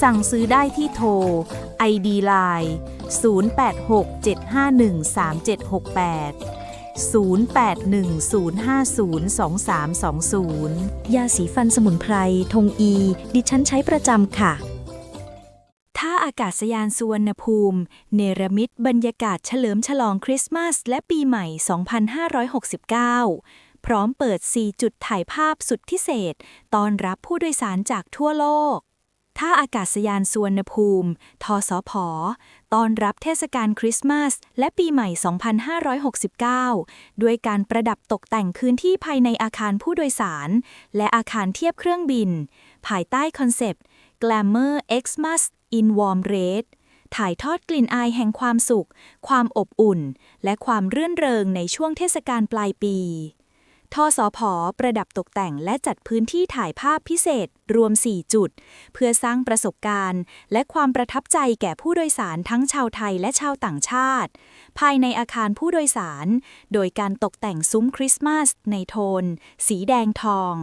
สั่งซื้อได้ที่โทร ID Line 0867513768 0810502320 ยาสีฟันสมุนไพร ทงอี ดิฉันใช้ประจำค่ะ ท่าอากาศยานสุวรรณภูมิ เนรมิตบรรยากาศเฉลิมฉลองคริสต์มาส และปีใหม่ 2569 พร้อมเปิด 4 จุดถ่ายภาพสุดพิเศษต้อนรับผู้โดยสารจากทั่วโลก ท่าอากาศยานสุวรรณภูมิ ทสพตอนรับเทศกาลคริสต์มาส และปีใหม่ 2569 ด้วยการประดับตกแต่งพื้นที่ภายในอาคารผู้โดยสาร และอาคารเทียบเครื่องบิน ภายใต้คอนเซปต์ Glamour Xmas in Warm Red ถ่ายทอดกลิ่นอายแห่งความสุข ความอบอุ่น และความรื่นเริงในช่วงเทศกาลปลายปี ทสพประดับตกแต่งและจัดพื้นที่ถ่ายภาพพิเศษรวม 4 จุด เพื่อสร้างประสบการณ์ และความประทับใจแก่ผู้โดยสารทั้งชาวไทยและชาวต่างชาติ ภายในอาคารผู้โดยสาร โดยการตกแต่งซุ้มคริสต์มาสในโทน สีแดงทอง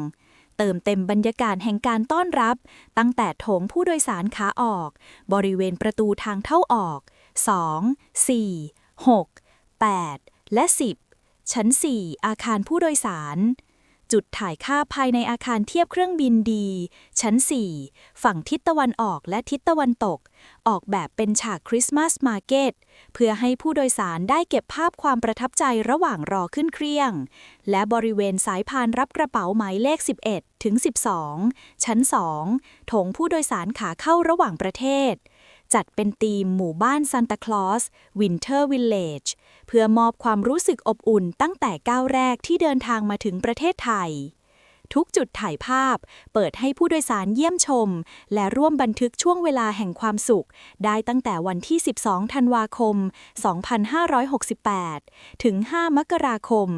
เติมเต็มบรรยากาศแห่งการต้อนรับ ตั้งแต่โถงผู้โดยสารขาออก บริเวณประตูทางเข้าออก 2 4 6 8 และ 10 ชั้น 4 อาคารผู้โดยสาร จุดถ่ายภาภายในอาคารเทียบเครื่องบินดี ชั้น 4 ฝั่งทิศตะวันออกและทิศตะวันตก ออกแบบเป็นฉากคริสต์มาสมาร์เก็ตเพื่อให้ผู้โดยสารได้เก็บภาพความประทับใจระหว่างรอขึ้นเครื่อง และบริเวณสายพานรับกระเป๋าหมายเลข 11 ถึง 12 ชั้น 2 โถงผู้โดยสารขาเข้าระหว่างประเทศ จัดเป็นธีมหมู่บ้านซันตาคลอสวินเทอร์วิลเลจเพื่อมอบความรู้สึกอบอุ่นตั้งแต่ก้าวแรกที่เดินทางมาถึงประเทศไทย ทุกจุดถ่ายภาพ เปิดให้ผู้โดยสารเยี่ยมชม และร่วมบันทึกช่วงเวลาแห่งความสุข ได้ตั้งแต่วันที่ 12 ธันวาคม 2568 ถึง 5 มกราคม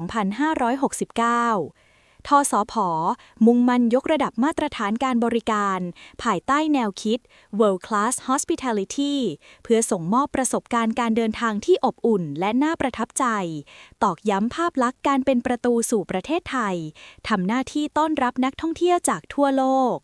2569 ทสพมุ่งมั่นยกระดับมาตรฐานการบริการ ภายใต้แนวคิด World Class Hospitality เพื่อส่งมอบประสบการณ์การเดินทางที่อบอุ่นและน่าประทับใจ ตอกย้ำภาพลักษณ์การเป็นประตูสู่ประเทศไทย ทำหน้าที่ต้อนรับนักท่องเที่ยวจากทั่วโลก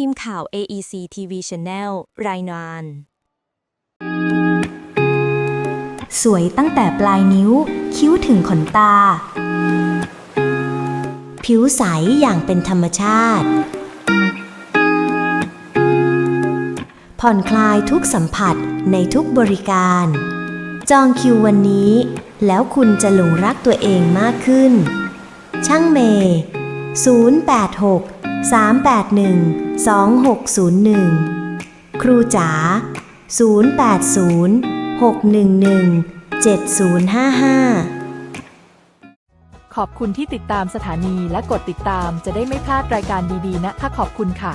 ทีมข่าว AEC TV Channel รายงาน สวยตั้งแต่ปลายนิ้ว คิ้วถึงขนตา ผิวใสอย่างเป็นธรรมชาติ ผ่อนคลายทุกสัมผัสในทุกบริการ จองคิววันนี้ แล้วคุณจะหลงรักตัวเองมากขึ้น ช่างเมย์086 381 2601 ครูจ๋า 080 611 7055 ขอบคุณที่ติดตามสถานีและกดติดตามจะได้ไม่พลาดรายการดีๆนะคะขอบคุณค่ะ